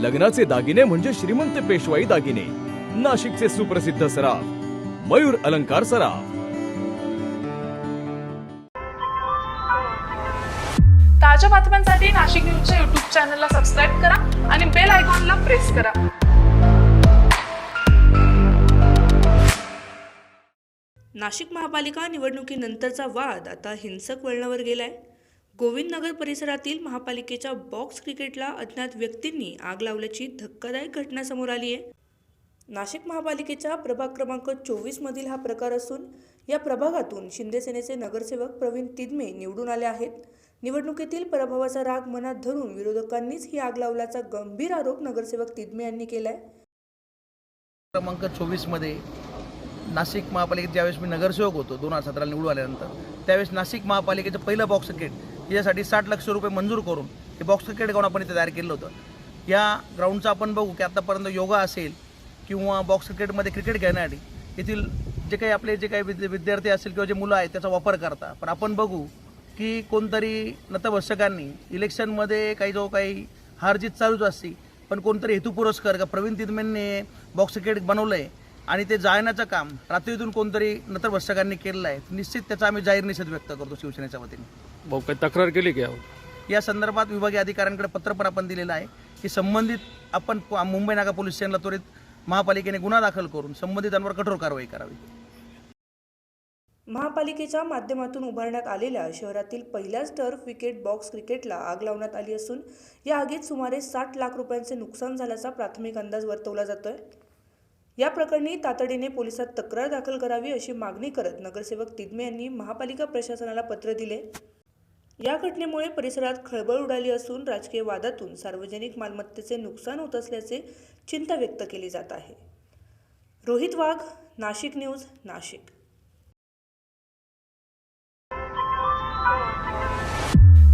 लग्नाचे दागिने म्हणजे श्रीमंत पेशवाई दागिने. नाशिकचे सुप्रसिद्ध सराफ मयूर अलंकार सराफ. ताज्या बातम्यांसाठी नाशिक न्यूजच्या युट्यूब चॅनलला सबस्क्राईब करा आणि बेल आयकॉनला प्रेस करा. नाशिक महापालिका निवडणुकीनंतरचा वाद आता हिंसक वळणावर गेलाय. गोविंदनगर परिसरातील महापालिकेच्या बॉक्स क्रिकेटला अज्ञात व्यक्तींनी आग लावल्याची धक्कादायक घटना समोर आली आहे. नाशिक महापालिकेच्या प्रभाग क्रमांक चोवीस मधील हा प्रकार असून या प्रभागातून शिंदेसेनेचे नगरसेवक प्रवीण तिदमे निवडून आले आहेत. निवडणुकीतील पराभवाचा राग मनात धरून विरोधकांनीच ही आग लावल्याचा गंभीर आरोप नगरसेवक तिदमे यांनी केलाय. क्रमांक चोवीसमध्ये नाशिक महापालिकेत ज्यावेळेस मी नगरसेवक होतो दोन हजार सतराला निवडून आल्यानंतर त्यावेळेस नाशिक महापालिकेचं पहिलं बॉक्स क्रिकेट यासाठी साठ लक्ष रुपये मंजूर करून हे बॉक्स क्रिकेट ग्राउंड आपण इथे तयार केलं होतं. या ग्राउंडचं आपण बघू की आत्तापर्यंत योगा असेल किंवा बॉक्स क्रिकेटमध्ये क्रिकेट घेण्यासाठी येथील जे काही आपले जे काही विद्या- विद्यार्थी असतील किंवा जे मुलं आहेत त्याचा वापर करता. पण आपण बघू की कोणतरी नतभक्षकांनी इलेक्शनमध्ये काही जो काही हारजीत चालूच असते पण कोणतरी हेतुपुरस्कर का प्रवीण तिदमेंनी बॉक्स क्रिकेट बनवलं आहे आणि ते जाळण्याचं काम रात्रीतून कोणतरी नतभक्षकांनी केलेलं आहे निश्चित त्याचा आम्ही जाहीर निषेध व्यक्त करतो शिवसेनेच्या वतीने. भाऊ काही तक्रार केली की यावर? या संदर्भात विभागीय अधिकाऱ्यांकडे पत्र पण आपण दिलेलं आहे की संबंधित आपण प- मुंबई नाका पोलीस स्टेशनला त्वरित महापालिकेने गुन्हा दाखल करून संबंधितांवर कठोर कारवाई करावी. महापालिकेच्या माध्यमातून उभारण्यात आलेल्या शहरातील पहिल्याच टर्फ विकेट बॉक्स क्रिकेटला आग लावण्यात आली असून या आगीत सुमारे साठ लाख रुपयांचे नुकसान झाल्याचा प्राथमिक अंदाज वर्तवला जातोय. या प्रकरणी तातडीने पोलिसात तक्रार दाखल करावी अशी मागणी करत नगरसेवक तिदमे यांनी महापालिका प्रशासनाला पत्र दिले. या घटनेमुळे परिसरात खळबळ उडाली असून राजकीय वादातून सार्वजनिक मालमत्तेचे नुकसान होत असल्याचे चिंता व्यक्त केली जात आहे. रोहित वाघ नाशिक न्यूज नाशिक.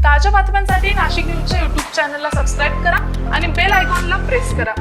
ताज्या बातम्यांसाठी नाशिक न्यूजच्या युट्यूब चॅनलला सबस्क्राईब करा आणि बेल आयकॉनला प्रेस करा.